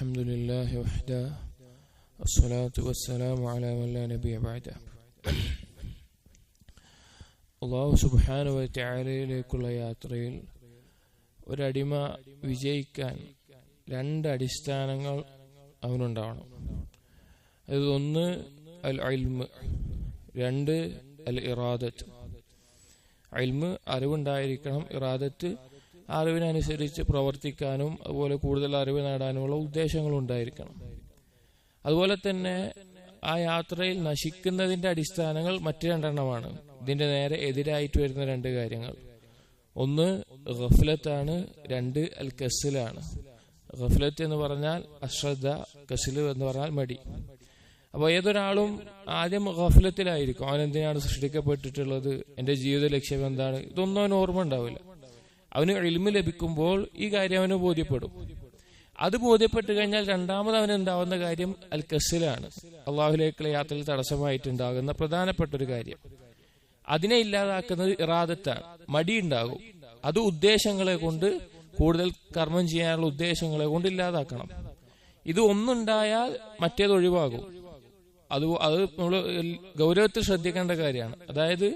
الحمد لله وحده الصلاة والسلام على من لا نبي بعده അള്ളാഹു സുബാനുവ ത്യാലയിലേക്കുള്ള യാത്രയിൽ ഒരടിമ വിജയിക്കാൻ രണ്ട് അടിസ്ഥാനങ്ങൾ അവനുണ്ടാവണം അത് ഒന്ന് അൽ അൽമ് രണ്ട് അൽ ഇറാദത്ത് അൽമ് അറിവുണ്ടായിരിക്കണം ഇറാദത്ത് അറിവിനനുസരിച്ച് പ്രവർത്തിക്കാനും അതുപോലെ കൂടുതൽ അറിവ് നേടാനുമുള്ള ഉദ്ദേശങ്ങൾ ഉണ്ടായിരിക്കണം അതുപോലെ തന്നെ ആ യാത്രയിൽ നശിക്കുന്നതിന്റെ അടിസ്ഥാനങ്ങൾ മറ്റു രണ്ടെണ്ണമാണ്. ഇതിന്റെ നേരെ എതിരായിട്ട് വരുന്ന രണ്ട് കാര്യങ്ങൾ. ഒന്ന് ഗഫ്ലത്താണ്. രണ്ട് അൽ കസിലാണ് ഗഫ്ലത്ത് എന്ന് പറഞ്ഞാൽ അശ്രദ്ധ കസിൽ എന്ന് പറഞ്ഞാൽ മടി. അപ്പോൾ ഏതൊരാളും ആദ്യം ഗഫ്ലത്തിലായിരിക്കും. അവൻ എന്തിനാണ് സൃഷ്ടിക്കപ്പെട്ടിട്ടുള്ളത്? എന്റെ ജീവിത ലക്ഷ്യം എന്താണ്? ഇതൊന്നും അവന് ഓർമ്മ ഉണ്ടാവില്ല. അവന് എളിമ ലഭിക്കുമ്പോൾ ഈ കാര്യം അവന് ബോധ്യപ്പെടും. അത് ബോധ്യപ്പെട്ട് കഴിഞ്ഞാൽ രണ്ടാമത് അവന് ഉണ്ടാവുന്ന കാര്യം അൽ കസിലാണ് അള്ളാഹുലേക്കുള്ള യാത്രയിൽ തടസ്സമായിട്ടുണ്ടാകുന്ന പ്രധാനപ്പെട്ട ഒരു കാര്യം. അതിനെ ഇല്ലാതാക്കുന്നത് ഇറാദത്താണ്. മടി ഉണ്ടാകും അത് ഉദ്ദേശങ്ങളെ കൊണ്ട് കൂടുതൽ കർമ്മം ചെയ്യാനുള്ള ഉദ്ദേശങ്ങളെ കൊണ്ട് ഇല്ലാതാക്കണം. ഇത് ഒന്നുണ്ടായാൽ മറ്റേത് ഒഴിവാകും. അത് അത് നമ്മൾ ഗൗരവത്തിൽ ശ്രദ്ധിക്കേണ്ട കാര്യമാണ്. അതായത്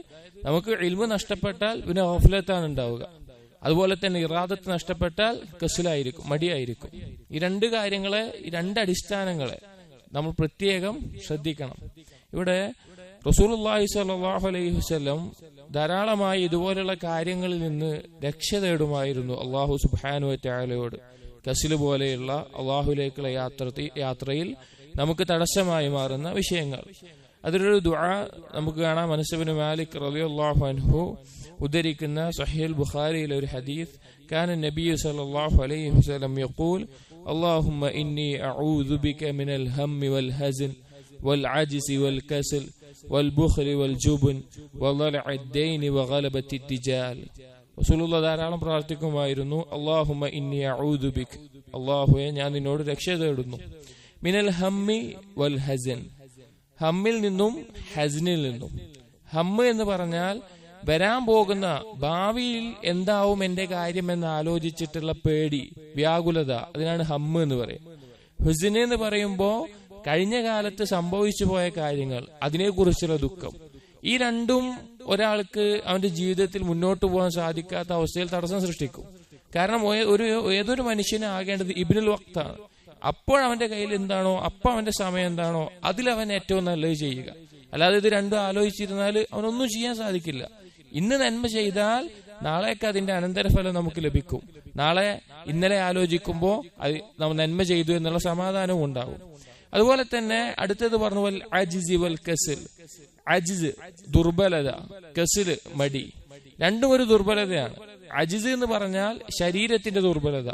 നമുക്ക് ഇൽമ നഷ്ടപ്പെട്ടാൽ പിന്നെ ഓഫ്ലത്താണ് ഉണ്ടാവുക. അതുപോലെ തന്നെ ഇറാദത്ത് നഷ്ടപ്പെട്ടാൽ കസിലായിരിക്കും മടിയായിരിക്കും. ഈ രണ്ട് കാര്യങ്ങളെ ഈ രണ്ട് അടിസ്ഥാനങ്ങളെ നമ്മൾ പ്രത്യേകം ശ്രദ്ധിക്കണം. ഇവിടെ റസൂലുള്ളാഹി സ്വല്ലല്ലാഹു അലൈഹി വസല്ലം ധാരാളമായി ഇതുപോലുള്ള കാര്യങ്ങളിൽ നിന്ന് രക്ഷ തേടുമായിരുന്നു അള്ളാഹു സുബ്ഹാനു വതആലയോട് കസിൽ പോലെയുള്ള അള്ളാഹുലേക്കുള്ള യാത്ര യാത്രയിൽ നമുക്ക് തടസ്സമായി മാറുന്ന വിഷയങ്ങൾ അതിലൊരു ദുആ നമുക്ക് കാണാം മനസ്സബിന് മാലിക് റളിയല്ലാഹു അൻഹു ഉദ്ധരിക്കുന്ന സഹീൽ ബുഖാരിയിലെ ഒരു ഹദീസ് كان النبي صلى الله عليه وسلم يقول اللهم إني أعوذ بك من الهم والهزن والعجز والكسل والبخل والجبن وضلع الدين وغلبة الدجال റസൂലുള്ള ധാരാളം പ്രാർത്ഥിക്കുമായിരുന്നു അള്ളാഹുമ ഇന്നി അഊദു ബിക് അള്ളാഹുയെ ഞാൻ നിന്നോട് രക്ഷ തേടുന്നു മിനൽ ഹമ്മി വൽ ഹസൻ. ഹമ്മിൽ നിന്നും ഹസനിൽ നിന്നും. ഹമ്മ് എന്ന് പറഞ്ഞാൽ വരാൻ പോകുന്ന ഭാവിയിൽ എന്താവും എന്റെ കാര്യം എന്ന് ആലോചിച്ചിട്ടുള്ള പേടി വ്യാകുലത. അതിനാണ് ഹമ്മ് എന്ന് പറയും. ഹുസിന് എന്ന് പറയുമ്പോ കഴിഞ്ഞ കാലത്ത് സംഭവിച്ചു പോയ കാര്യങ്ങൾ അതിനെക്കുറിച്ചുള്ള ദുഃഖം. ഈ രണ്ടും ഒരാൾക്ക് അവന്റെ ജീവിതത്തിൽ മുന്നോട്ട് പോകാൻ സാധിക്കാത്ത അവസ്ഥയിൽ തടസ്സം സൃഷ്ടിക്കും. കാരണം ഒരു ഏതൊരു മനുഷ്യനാകേണ്ടത് ഇബിനുൽ വക്താണ്. അപ്പോൾ അവന്റെ കയ്യിൽ എന്താണോ അപ്പൊ അവന്റെ സമയം എന്താണോ അവൻ ഏറ്റവും നല്ലത് ചെയ്യുക. അല്ലാതെ ഇത് രണ്ടും ആലോചിച്ചിരുന്നാൽ അവനൊന്നും ചെയ്യാൻ സാധിക്കില്ല. ഇന്ന് നന്മ ചെയ്താൽ നാളേക്ക് അതിന്റെ അനന്തരഫലം നമുക്ക് ലഭിക്കും. നാളെ ഇന്നലെ ആലോചിക്കുമ്പോൾ അത് നമ്മൾ നന്മ ചെയ്തു എന്നുള്ള സമാധാനവും ഉണ്ടാവും. അതുപോലെ തന്നെ അടുത്തത് പറഞ്ഞു വൽ അജിസി വൽ കസിൽ. അജിസ് ദുർബലത കസിൽ മടി. രണ്ടും ഒരു ദുർബലതയാണ്. അജിസ് എന്ന് പറഞ്ഞാൽ ശരീരത്തിന്റെ ദുർബലത.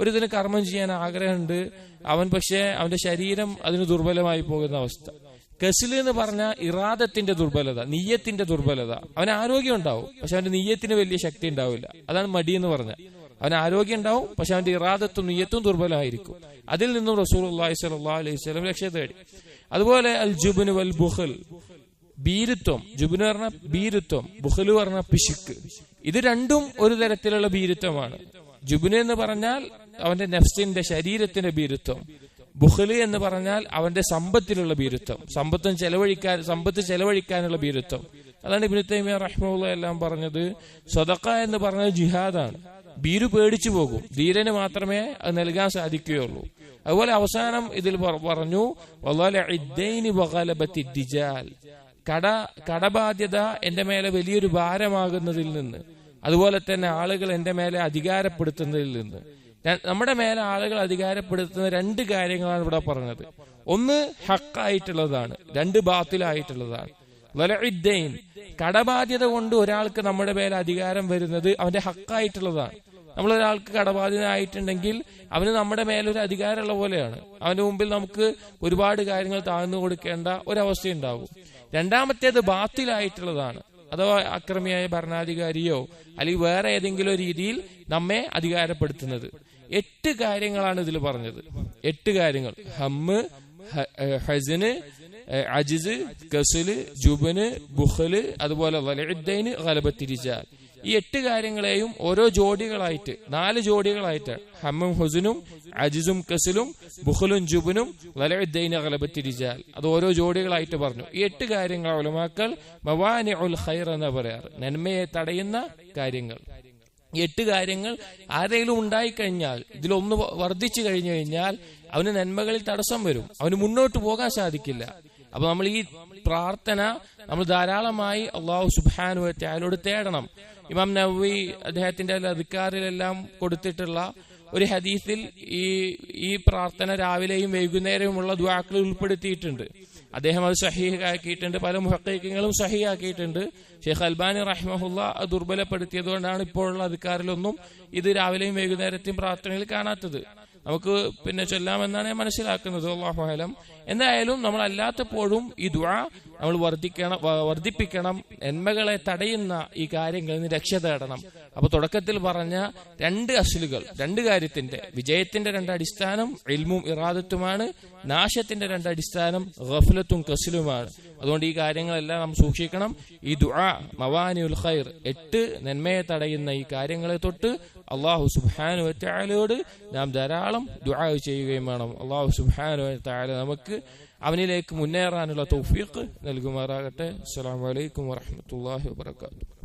ഒരു ഇതിന് കർമ്മം ചെയ്യാൻ ആഗ്രഹമുണ്ട്. അവൻ പക്ഷേ അവന്റെ ശരീരം അതിന് ദുർബലമായി പോകുന്ന അവസ്ഥ. കസിൽ എന്ന് പറഞ്ഞ ഇറാദത്തിന്റെ ദുർബലത നീയത്തിന്റെ ദുർബലത. അവന് ആരോഗ്യം ഉണ്ടാവും പക്ഷെ അവന്റെ നീയത്തിന് വലിയ ശക്തി ഉണ്ടാവില്ല. അതാണ് മടി എന്ന് പറഞ്ഞ. അവൻ ആരോഗ്യം ഉണ്ടാവും പക്ഷെ അവന്റെ ഇറാദത്തും നീയത്തും ദുർബലമായിരിക്കും. അതിൽ നിന്നും റസൂൽ അള്ളാഹി അലൈഹി രക്ഷ തേടി. അതുപോലെ അൽ ജുബിന് വൽ ബുഹൽ ബീരുത്വം. ജുബിന് പറഞ്ഞ ബീരുത്വം ബുഹൽ പറഞ്ഞ പിശുക്ക്. ഇത് രണ്ടും ഒരു തരത്തിലുള്ള ബീരുത്വമാണ്. ജുബിന് എന്ന് പറഞ്ഞാൽ അവന്റെ നെഫ്സിന്റെ ശരീരത്തിന്റെ ബീരുത്വം. ബുഹലി എന്ന് പറഞ്ഞാൽ അവന്റെ സമ്പത്തിലുള്ള ബീരുത്വം. സമ്പത്തും ചെലവഴിക്കാൻ സമ്പത്ത് ചെലവഴിക്കാനുള്ള ബീരുത്വം. അതാണ് ഇബിന് തൈമിയ റഹ്മുള്ള എല്ലാം പറഞ്ഞത്. സ്വതക്ക എന്ന് പറഞ്ഞത് ജിഹാദാണ്. ബീരു പേടിച്ചു പോകും. ധീരന് മാത്രമേ അത് നൽകാൻ സാധിക്കുകയുള്ളൂ. അതുപോലെ അവസാനം ഇതിൽ പറഞ്ഞു കട കടബാധ്യത എന്റെ മേലെ വലിയൊരു ഭാരമാകുന്നതിൽ നിന്ന് അതുപോലെ തന്നെ ആളുകൾ എന്റെ മേലെ അധികാരപ്പെടുത്തുന്നതിൽ നിന്ന്. നമ്മുടെ മേലെ ആളുകൾ അധികാരപ്പെടുത്തുന്ന രണ്ട് കാര്യങ്ങളാണ് ഇവിടെ പറഞ്ഞത്. ഒന്ന് ഹക്കായിട്ടുള്ളതാണ്. രണ്ട് ബാത്തിലായിട്ടുള്ളതാണ്. വലഇദ്ദൈൻ കടബാധ്യത കൊണ്ട് ഒരാൾക്ക് നമ്മുടെ മേലെ അധികാരം വരുന്നത് അവന്റെ ഹക്കായിട്ടുള്ളതാണ്. നമ്മൾ ഒരാൾക്ക് കടബാധ്യതനായിട്ടുണ്ടെങ്കിൽ അവന് നമ്മുടെ മേലൊരു അധികാരമുള്ള പോലെയാണ്. അവന്റെ മുമ്പിൽ നമുക്ക് ഒരുപാട് കാര്യങ്ങൾ താഴ്ന്നു കൊടുക്കേണ്ട ഒരവസ്ഥയുണ്ടാകും രണ്ടാമത്തേത് ബാത്തിലായിട്ടുള്ളതാണ്. അഥവാ അക്രമിയായ ഭരണാധികാരിയോ അല്ലെങ്കിൽ വേറെ ഏതെങ്കിലും രീതിയിൽ നമ്മെ അധികാരപ്പെടുത്തുന്നത്. എട്ട് കാര്യങ്ങളാണ് ഇതിൽ പറഞ്ഞത്. എട്ട് കാര്യങ്ങൾ. ഹമ്മ് ഹസന് അജിസ് കസിൽ ജുബന് ബുഹൽ അതുപോലെ വലഇദ്ദൈന് ഗലബത്തിരിജാൽ ഈ എട്ട് കാര്യങ്ങളെയും ഓരോ ജോഡികളായിട്ട് നാല് ജോഡികളായിട്ട് ഹമ്മും ഹുസനും അജിസും കസിലും ബുഹലും ജുബനും വലയുദ്ദൈന ഗലബത്തി റിജാൽ അത് ഓരോ ജോഡികളായിട്ട് പറഞ്ഞു. ഈ എട്ട് കാര്യങ്ങൾ ഉലമാക്കൾ മവാനി ഉൽ ഖൈർ എന്ന് പറയാറ്. നന്മയെ തടയുന്ന കാര്യങ്ങൾ. എട്ട് കാര്യങ്ങൾ ആരെങ്കിലും ഉണ്ടായിക്കഴിഞ്ഞാൽ ഇതിലൊന്ന് വർദ്ധിച്ചു കഴിഞ്ഞു കഴിഞ്ഞാൽ അവന് നന്മകളിൽ തടസ്സം വരും. അവന് മുന്നോട്ട് പോകാൻ സാധിക്കില്ല. അപ്പൊ നമ്മൾ ഈ പ്രാർത്ഥന നമ്മൾ ധാരാളമായി അള്ളാഹു സുബാനു അയാളോട് തേടണം. ഇമാം നവി അദ്ദേഹത്തിന്റെ അധികാരിലെല്ലാം കൊടുത്തിട്ടുള്ള ഒരു ഹദീസിൽ ഈ ഈ പ്രാർത്ഥന രാവിലെയും വൈകുന്നേരവുമുള്ള ദ്വാക്കൾ ഉൾപ്പെടുത്തിയിട്ടുണ്ട്. അദ്ദേഹം അത് സഹീഹാക്കിയിട്ടുണ്ട് പല മുഹക്കൈക്കങ്ങളും സഹിയാക്കിയിട്ടുണ്ട് ഷെയ്ഖ് അൽബാനി റഹ്മഹുല്ല അത് ദുർബലപ്പെടുത്തിയതുകൊണ്ടാണ് ഇപ്പോഴുള്ള അധികാരിലൊന്നും ഇത് രാവിലെയും വൈകുന്നേരത്തെയും പ്രാർത്ഥനയിൽ കാണാത്തത്. നമുക്ക് പിന്നെ ചൊല്ലാമെന്നാണ് ഞാൻ മനസ്സിലാക്കുന്നത്. അള്ളാഹുഹലം എന്തായാലും നമ്മൾ അല്ലാത്തപ്പോഴും ഈ ദുആ നമ്മൾ വർദ്ധിക്കണം വർദ്ധിപ്പിക്കണം. നന്മകളെ തടയുന്ന ഈ കാര്യങ്ങളിൽ നിന്ന് രക്ഷ തേടണം. അപ്പൊ തുടക്കത്തിൽ പറഞ്ഞ രണ്ട് അസുലുകൾ രണ്ട് കാര്യത്തിന്റെ. വിജയത്തിന്റെ രണ്ട് അടിസ്ഥാനം ഇൽമും ഇറാദത്തുമാണ്. നാശത്തിന്റെ രണ്ട് അടിസ്ഥാനം ഗഫലത്തും കസിലുമാണ്. അതുകൊണ്ട് ഈ കാര്യങ്ങളെല്ലാം നാം സൂക്ഷിക്കണം. ഈ ദുആ മവാനിഉൽ ഖൈർ എട്ട് നന്മയെ തടയുന്ന ഈ കാര്യങ്ങളെ തൊട്ട് അള്ളാഹു സുബാനു വറ്റാലയോട് നാം ധാരാളം ദുആ ചെയ്യുകയും വേണം. അള്ളാഹു സുബാനു വറ്റാല നമുക്ക് അവനിലേക്ക് മുന്നേറാനുള്ള തൗഫീഖ് നൽകുമാറാകട്ടെ. അസ്സലാമു അലൈക്കും വറഹ്മത്തുള്ളാഹി വബറകാതുഹു.